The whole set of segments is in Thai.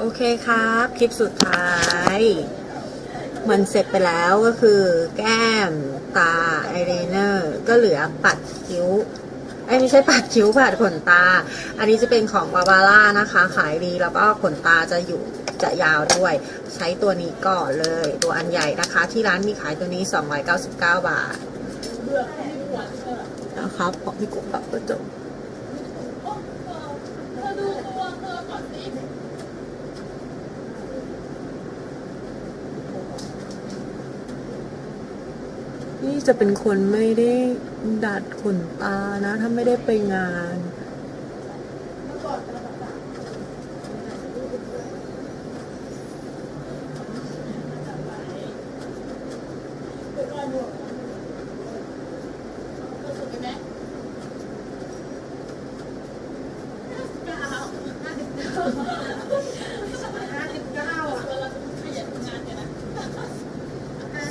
โอเคครับ คลิปสุดท้าย มันเสร็จไปแล้วก็คือ แก้มตาไอเลเนอร์ ก็เหลือปัดคิ้วไอ้ยไม่ใช่ปัดคิ้วปัดขนตา อันนี้จะเป็นของบาบาร่านะคะ ขายดีแล้วก็ขนตาจะอยู่จะยาวด้วย ใช้ตัวนี้ก่อนเลย ตัวอันใหญ่นะคะ ที่ร้านมีขายตัวนี้ 299 บาทนะครับของพี่กุ๊กปับประจบ จะเป็นคนไม่ได้ดัดขนตานะ ถ้าไม่ได้ไปงาน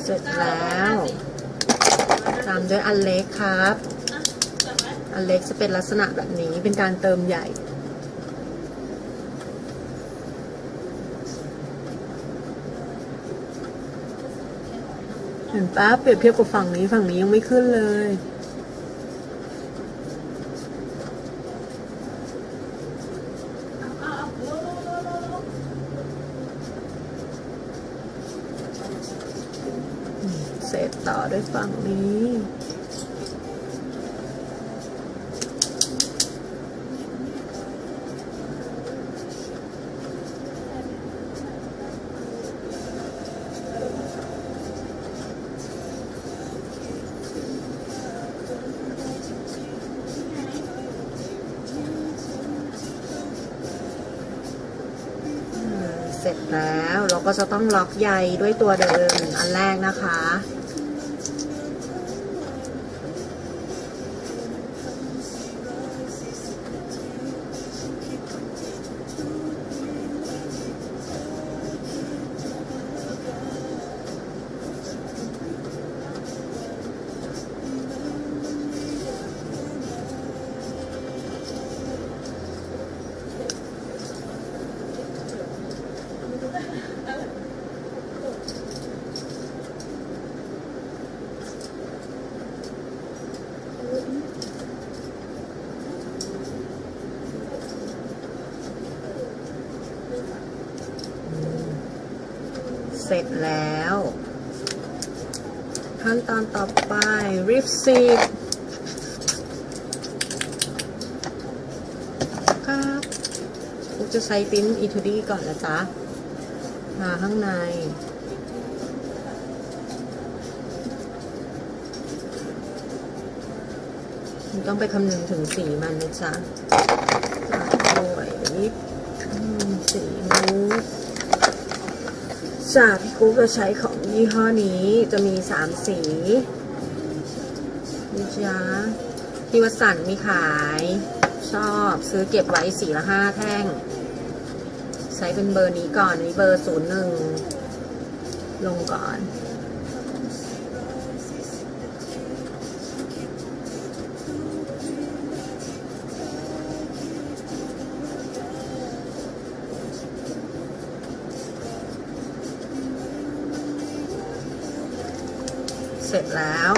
เสร็จแล้วามด้วยอันเล็กครับ อันเล็กจะเป็นลักษณะแบบนี้เป็นการเติมใหญ่ เห็นป้าเปรียบเทียบกับฝั่งนี้ฝั่งนี้ยังไม่ขึ้นเลย เสร็จต่อด้วยฝั่งนี้ เสร็จแล้ว เราก็จะต้องล็อกใยด้วยตัวเดิมอันแรกนะคะ เสร็จแล้ว ขั้นตอนต่อไปริฟซีดครับกูจะใช้ปิ้นอีทูดี้ก่อนนะจ๊ะ มาข้างในต้องไปคำนึงถึงสีมันนะจ๊ะโอ้ยนี่อืมสีนูด จากพี่กูจะใช้ของยี่ห้อนี้จะมีสามสีนี่จ้าที่วัดสันมีขาย ชอบซื้อเก็บไว้สีละห้าแท่ง ใช้เป็นเบอร์นี้ก่อนนี่เบอร์ศูนย์หนึ่งลงก่อน เสร็จแล้ว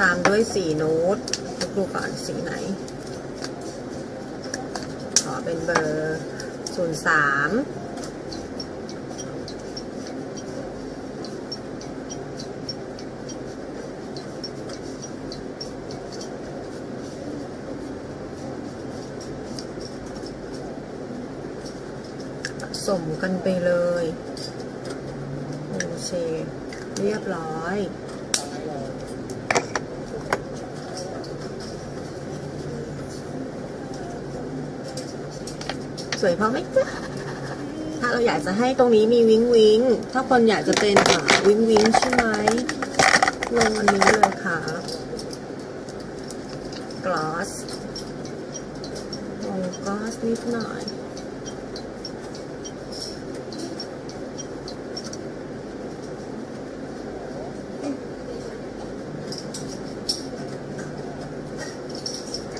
ตามด้วยสีนูดดูก่อนสีไหน ขอเป็นเบอร์ศูนย์สามผสมกันไปเลยโอเคเรียบร้อย สวยพอไหมจ๊ะถ้าเราอยากจะให้ตรงนี้มีวิงวิงถ้าคนอยากจะเป็นอ่าวิงวิงใช่ไหมลงอันนี้เลยค่ะกลอสลงกลอสนิดหน่อย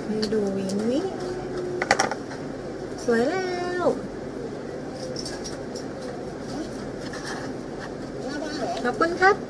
ให้ดูวิงวิง สวยแล้วขอบคุณครับ